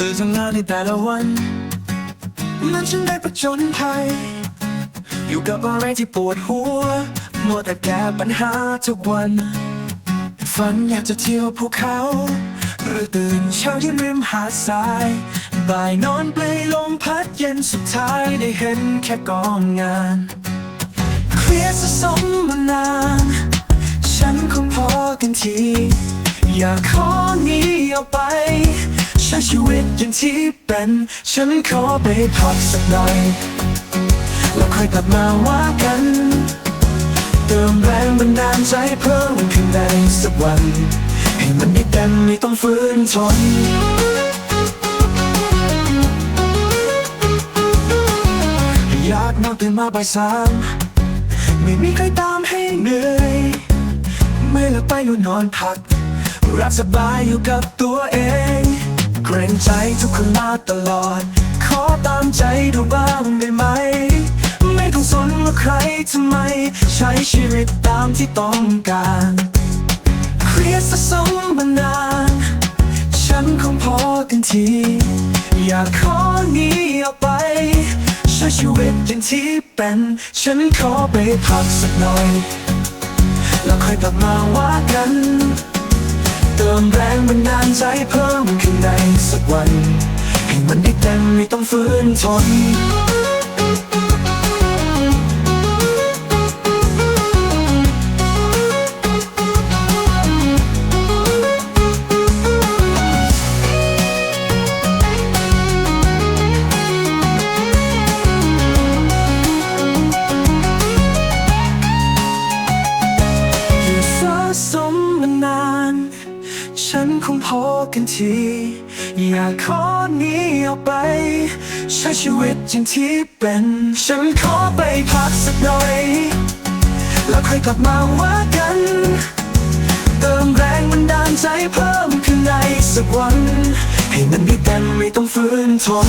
ตื่นทำงานในแต่ละวันมันฉันได้ประจนภัย อยู่กับอะไรที่ปวดหัวมัวแต่แก้ปัญหาทุกวัน ฝันอยากจะเที่ยวภูเขา หรือตื่นเช้าที่ริมหาดทราย บ่ายนอนเปลยลมพัดเย็นสุดท้ายได้เห็นแค่กองงานเครียดสะสมมานาน ฉันคงพอกันที อยากขอนี้ออกไป ใช้ชีวิตอย่างที่เป็น ฉันขอไปพักสักหน่อยแล้วค่อยกลับมาว่ากัน เติมแรงบันดาลใจเพิ่มขึ้นในสักวัน ให้มันได้เต็มไม่ต้องฝืนทนอยากนอนตื่นมาบ่ายสามไม่มีใครตามให้เหนื่อย ไม่ละไปอยู่นอนพักรักสบายอยู่กับตัวเอง เกรงใจทุกคนมาตลอด ขอตามใจดูบ้างได้ไหม ไม่ต้องสนว่าใครทำไม ใช้ชีวิตตามที่ต้องการเครียดสะสมมานาน ฉันคงพอกันที อยากขอหนี้ออกไป ใช้ชีวิตอย่างที่เป็น ฉันขอไปพักสักหน่อย แล้วค่อยกลับมาว่ากัน เติมแรงบันดาลใจเพิ่มขึ้นในสักวันให้มันได้เต็มไม่ต้องฝืนทนอยู่สะสมมานาน ฉันคงพอกันที อยากขอนี้ออกไป ใช้ชีวิตอย่างที่เป็น ฉันขอไปพักสักหน่อย แล้วค่อยกลับมาว่ากัน เติมแรงบันดาลใจเพิ่มขึ้นในสักวัน ให้มันได้เต็มไม่ต้องฝืนทน